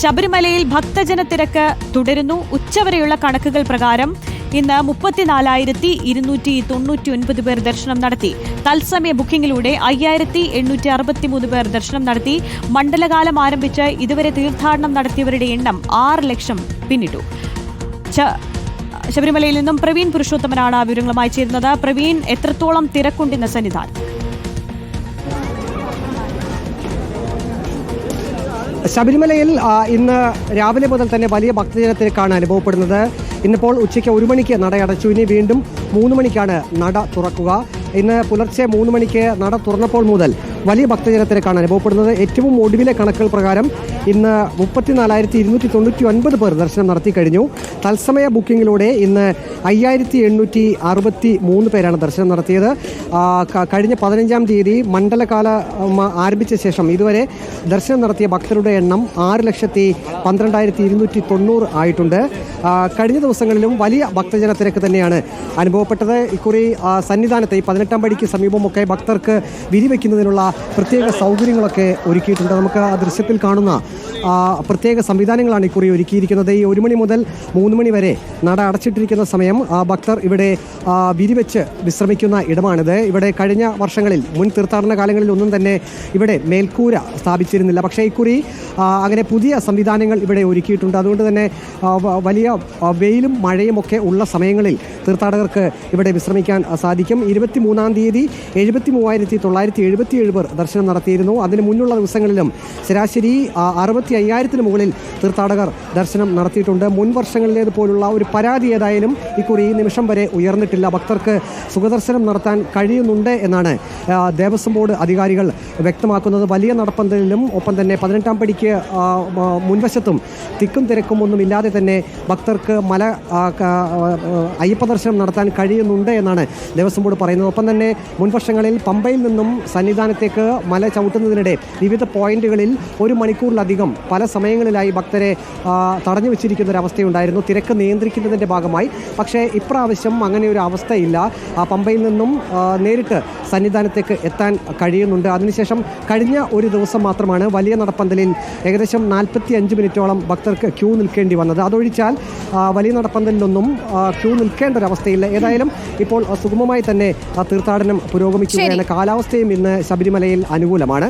ശബരിമലയിൽ ഭക്തജന തിരക്ക് തുടരുന്നു. ഉച്ചവരെയുള്ള കണക്കുകൾ പ്രകാരം ഇന്ന് മുപ്പത്തിനാലായിരത്തി ഇരുന്നൂറ്റി തൊണ്ണൂറ്റി ഒൻപത് പേർ ദർശനം നടത്തി. തത്സമയ ബുക്കിംഗിലൂടെ അയ്യായിരത്തി എണ്ണൂറ്റി അറുപത്തിമൂന്ന് പേർ ദർശനം നടത്തി. മണ്ഡലകാലം ആരംഭിച്ച് ഇതുവരെ തീർത്ഥാടനം നടത്തിയവരുടെ എണ്ണം ആറ് ലക്ഷം പിന്നിട്ടു. ശബരിമലയിൽ നിന്നും പ്രവീൺ പുരുഷോത്തമനാണ് വിവരങ്ങളുമായി ചേരുന്നത്. പ്രവീൺ എത്രത്തോളം തിരക്കുണ്ടെന്ന സന്നിധാനം ശബരിമലയിൽ ഇന്ന് രാവിലെ മുതൽ തന്നെ വലിയ ഭക്തജനത്തിരക്കാണ് അനുഭവപ്പെടുന്നത്. ഇന്നിപ്പോൾ ഉച്ചയ്ക്ക് ഒരു മണിക്ക് നട അടച്ചു. ഇനി വീണ്ടും മൂന്ന് മണിക്കാണ് നട തുറക്കുക. ഇന്ന് പുലർച്ചെ മൂന്ന് മണിക്ക് നട തുറന്നപ്പോൾ മുതൽ വലിയ ഭക്തജനത്തിരക്കാണ് അനുഭവപ്പെടുന്നത്. ഏറ്റവും ഒടുവിലെ കണക്കുകൾ പ്രകാരം ഇന്ന് മുപ്പത്തിനാലായിരത്തി ഇരുന്നൂറ്റി തൊണ്ണൂറ്റി ഒൻപത് പേർ ദർശനം നടത്തി കഴിഞ്ഞു. തത്സമയ ബുക്കിങ്ങിലൂടെ ഇന്ന് അയ്യായിരത്തി എണ്ണൂറ്റി അറുപത്തി മൂന്ന് പേരാണ് ദർശനം നടത്തിയത്. കഴിഞ്ഞ പതിനഞ്ചാം തീയതി മണ്ഡലകാല ആരംഭിച്ച ശേഷം ഇതുവരെ ദർശനം നടത്തിയ ഭക്തരുടെ എണ്ണം ആറ് ലക്ഷത്തി പന്ത്രണ്ടായിരത്തി ഇരുന്നൂറ്റി തൊണ്ണൂറ് ആയിട്ടുണ്ട് കഴിഞ്ഞ ദിവസങ്ങളിലും വലിയ ഭക്തജന തിരക്ക് തന്നെയാണ് അനുഭവപ്പെട്ടത്. ഇക്കുറി സന്നിധാനത്തെ ഈ പതിനെട്ടാം പടിക്ക് സമീപമൊക്കെ ഭക്തർക്ക് വിരിവെക്കുന്നതിനുള്ള പ്രത്യേക സൗകര്യങ്ങളൊക്കെ ഒരുക്കിയിട്ടുണ്ട്. നമുക്ക് ആ ദൃശ്യത്തിൽ കാണുന്ന പ്രത്യേക സംവിധാനങ്ങളാണ് ഇക്കുറി ഒരുക്കിയിരിക്കുന്നത്. ഈ ഒരു മണി മുതൽ മൂന്ന് മണി വരെ നട അടച്ചിട്ടിരിക്കുന്ന സമയം ഭക്തർ ഇവിടെ വിരിവെച്ച് വിശ്രമിക്കുന്ന ഇടമാണിത്. ഇവിടെ കഴിഞ്ഞ വർഷങ്ങളിൽ മുൻ തീർത്ഥാടന കാലങ്ങളിൽ ഒന്നും തന്നെ ഇവിടെ മേൽക്കൂര സ്ഥാപിച്ചിരുന്നില്ല. പക്ഷേ ഇക്കുറി അങ്ങനെ പുതിയ സംവിധാനങ്ങൾ ഇവിടെ ഒരുക്കിയിട്ടുണ്ട്. അതുകൊണ്ട് തന്നെ വലിയ വെയിലും മഴയും ഒക്കെ ഉള്ള സമയങ്ങളിൽ തീർത്ഥാടകർക്ക് ഇവിടെ വിശ്രമിക്കാൻ സാധിക്കും. ഇരുപത്തി മൂന്നാം തീയതി എഴുപത്തി മൂവായിരത്തി തൊള്ളായിരത്തി എഴുപത്തി ഏഴ് ദർശനം നടത്തിയിരുന്നു. അതിന് മുന്നുള്ള ദിവസങ്ങളിലും ശരാശരി അറുപത്തി അയ്യായിരത്തിന് മുകളിൽ തീർത്ഥാടകർ ദർശനം നടത്തിയിട്ടുണ്ട്. മുൻ വർഷങ്ങളിലേതുപോലുള്ള ഒരു പരാതി ഏതായാലും ഇക്കുറി ഈ നിമിഷം വരെ ഉയർന്നിട്ടില്ല. ഭക്തർക്ക് സുഖദർശനം നടത്താൻ കഴിയുന്നുണ്ട് എന്നാണ് ദേവസ്വം ബോർഡ് അധികാരികൾ വ്യക്തമാക്കുന്നത്. വലിയ നടപ്പന്തലിലും ഒപ്പം തന്നെ പതിനെട്ടാം പടിക്ക് മുൻവശത്തും തിക്കും തിരക്കും ഒന്നും ഇല്ലാതെ തന്നെ ഭക്തർക്ക് മല അയ്യപ്പ ദർശനം നടത്താൻ കഴിയുന്നുണ്ട് എന്നാണ് ദേവസ്വം ബോർഡ് പറയുന്നത്. ഒപ്പം തന്നെ മുൻവർഷങ്ങളിൽ പമ്പയിൽ നിന്നും സന്നിധാനത്തേക്ക് മല ചവിട്ടുന്നതിനിടെ വിവിധ പോയിന്റുകളിൽ ഒരു മണിക്കൂറിലധികം പല സമയങ്ങളിലായി ഭക്തരെ തടഞ്ഞു വെച്ചിരിക്കുന്ന ഒരു അവസ്ഥയുണ്ടായിരുന്നു തിരക്ക് നിയന്ത്രിക്കുന്നതിന്റെ ഭാഗമായി. പക്ഷേ ഇപ്രാവശ്യം അങ്ങനെ ഒരു അവസ്ഥയില്ല. പമ്പയിൽ നിന്നും നേരിട്ട് സന്നിധാനത്തേക്ക് എത്താൻ കഴിയുന്നുണ്ട്. അതിനുശേഷം കഴിഞ്ഞ ഒരു ദിവസം മാത്രമാണ് വലിയ നടപ്പന്തലിൽ ഏകദേശം നാൽപ്പത്തി അഞ്ച് മിനിറ്റോളം ഭക്തർക്ക് ക്യൂ നിൽക്കേണ്ടി വന്നത്. അതൊഴിച്ചാൽ വലിയ നടപ്പന്തലിലൊന്നും ക്യൂ നിൽക്കേണ്ട ഒരു അവസ്ഥയില്ല ഏതായാലും ഇപ്പോൾ സുഗമമായി തന്നെ തീർത്ഥാടനം പുരോഗമിക്കുകയാണ്. കാലാവസ്ഥയും ഇന്ന് ശബരിമലയിൽ അനുകൂലമാണ്.